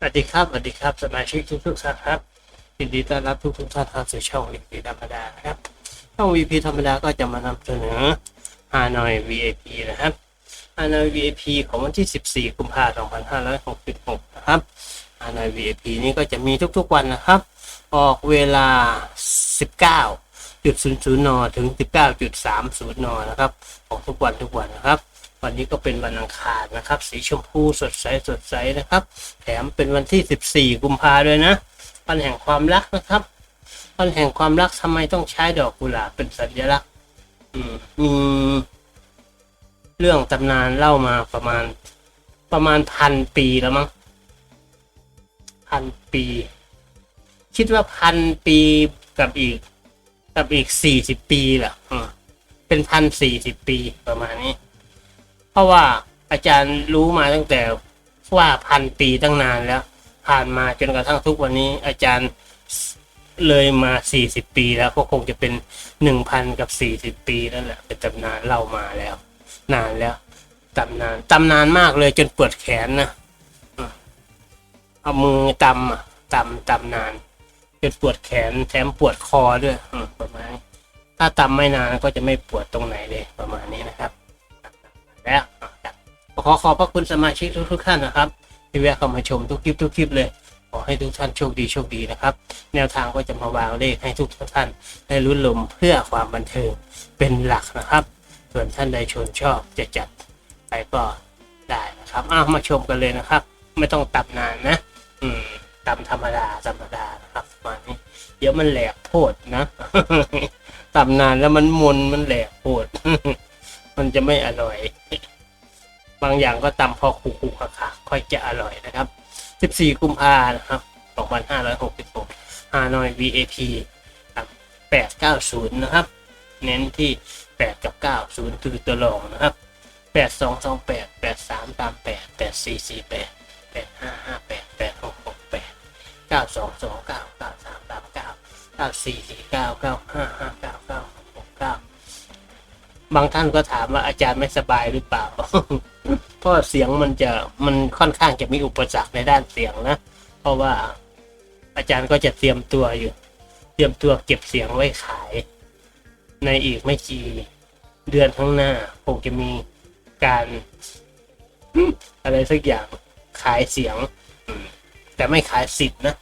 สวัสดีครับสวัสดีครับสมาชิกทุกทุกท่านครับยินดีต้อนรับทุกทุกท่านเข้าสู่ช่อง VP ธรรมดาครับช่อง VP ธรรมดาก็จะมานำเสนอฮานอย VIP นะครับฮานอย VIP ของวันที่ 14 กุมภาพันธ์2566 นะครับฮานอย VIP นี้ก็จะมีทุกๆวันนะครับ ออกเวลา 19.00นถึง 19.30 นนะครับ ของทุกวันทุกวันนะครับ วันนี้ก็เป็นวันอังคารนะครับ สีชมพูสดใสสดใสนะครับ แถมเป็นวันที่ 14 กุมภาด้วยนะ วันแห่งความรักนะครับ วันแห่งความรักทำไมต้องใช้ดอกกุหลาบเป็นสัญลักษณ์มีเรื่องตำนานเล่ามาประมาณประมาณพันปีแล้วมั้งพันปี คิดว่าพันปีกับอีก กับอีกสี่สิบปีแหละเป็นพันสี่สิบปีประมาณนี้ ราะว่าอาจารย์รู้มาตั้งแต่ว่าพันปีตั้งนานแล้ว ผ่านมาจนกระทั่งทุกวันนี้ อาจารย์เลยมาสี่สิบปีแล้วก็คงจะเป็นหนึ่งพันกับสี่สิบปีนั่นแหละเป็นตำนานเล่ามาแล้ว นานแล้วตำนานตำนานมากเลยจนปวดแขนนะเอามือตำอะตำตำนานจนปวดแขนแถมปวดคอด้วยประมาณถ้าตำไม่นานก็จะไม่ปวดตรงไหนเลยประมาณนี้ อขอบพระคุณสมาชิกทุกๆท่านนะครับที่แวะเข้ามาชมทุกคลิปทุกคลิปเลยขอให้ทุกท่านโชคดีโชคดีนะครับ แนวทางก็จะมาวางเลขให้ทุกท่านได้ลุ้นลมเพื่อความบันเทิงเป็นหลักนะครับ ส่วนท่านใดชนชอบจะจัดไปก็ได้นะครับอ้าวมาชมกันเลยนะครับ ไม่ต้องตับนานนะ อืมตำธรรมดาธรรมดานะครับมานี้เดี๋ยวมันแหลกโพดนะตำนานแล้วมันมนมันแหลกโพดมันจะไม่อร่อย บางอย่างก็ตำพอคูคูขาขาค่อยจะอร่อยนะครับ 14 กุมภานะครับ2566ฮานอย VAT ครับ890 นะครับ เน้นที่ 8 กับ 90 คือตัวรองนะครับ 8228 8338 8448 8558 8668 9229 9339 944 995 599 9บางท่านก็ถามว่าอาจารย์ไม่สบายหรือเปล่า เพราะเสียงมันจะมันค่อนข้างจะมีอุปสรรคในด้านเสียงนะ เพราะว่าอาจารย์ก็จะเตรียมตัวอยู่ เตรียมตัวเก็บเสียงไว้ขาย ในอีกไม่กี่เดือนข้างหน้าคงจะมีการอะไรสักอย่างขายเสียงแต่ไม่ขายสิทธิ์นะ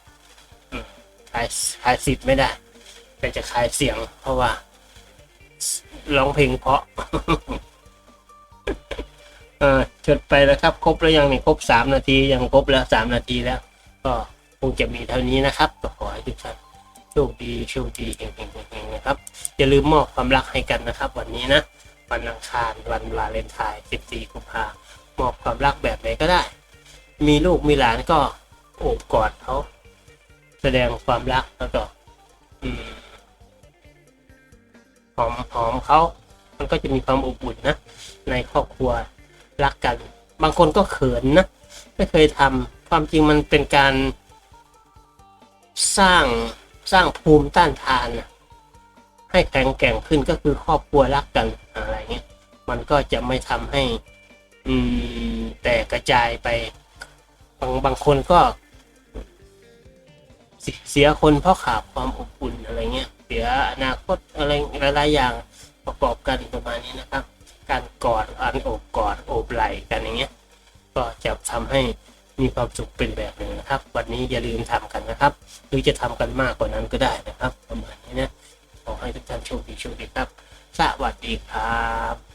ขายขายสิทธิ์ไม่ได้ แต่จะขายเสียง เพราะว่าร้องเพลงเพราะ ออจดไปแล้วครับ ครบแล้วยังนี่ครบสามนาทียังครบแล้วสามนาทีแล้ว ก็คงจะมีเท่านี้นะครับก็ขอให้ทุกท่านโชคดีโชคดีเฮงเฮงเฮงๆนะครับ อย่าลืมมอบความรักให้กันนะครับ วันนี้นะวันอังคารวันวาเลนไทน์14กุมภามอบความรักแบบไหนก็ได้ มีลูกมีหลานก็โอบกอดเขาแสดงความรักแล้วก็หอมหอมเขา มันก็จะมีความอบอุ่นนะ ในครอบครัว รักกัน บางคนก็เขินนะไม่เคยทำความจริงมันเป็นการ สร้างสร้างภูมิต้านทานนะให้แข็งแกร่งขึ้นก็คือครอบครัวรักกันอะไรเงี้ยมันก็จะไม่ทำให้ อืมแต่กระจายไป บางบางคนก็เสียเสียคนเพราะขาดความอบอุ่นอะไรเงี้ย เสียอนาคตอะไรหลายๆอย่างประกอบกันประมาณนี้นะครับ ไหลกันอย่างเงี้ย ก็จะทำให้มีความสุขเป็นแบบหนึ่งนะครับ วันนี้อย่าลืมทำกันนะครับ หรือจะทำกันมากกว่านั้นก็ได้นะครับ ประมาณนี้นะขอให้ทุกท่านโชคดีโชคดีครับ สวัสดีครับ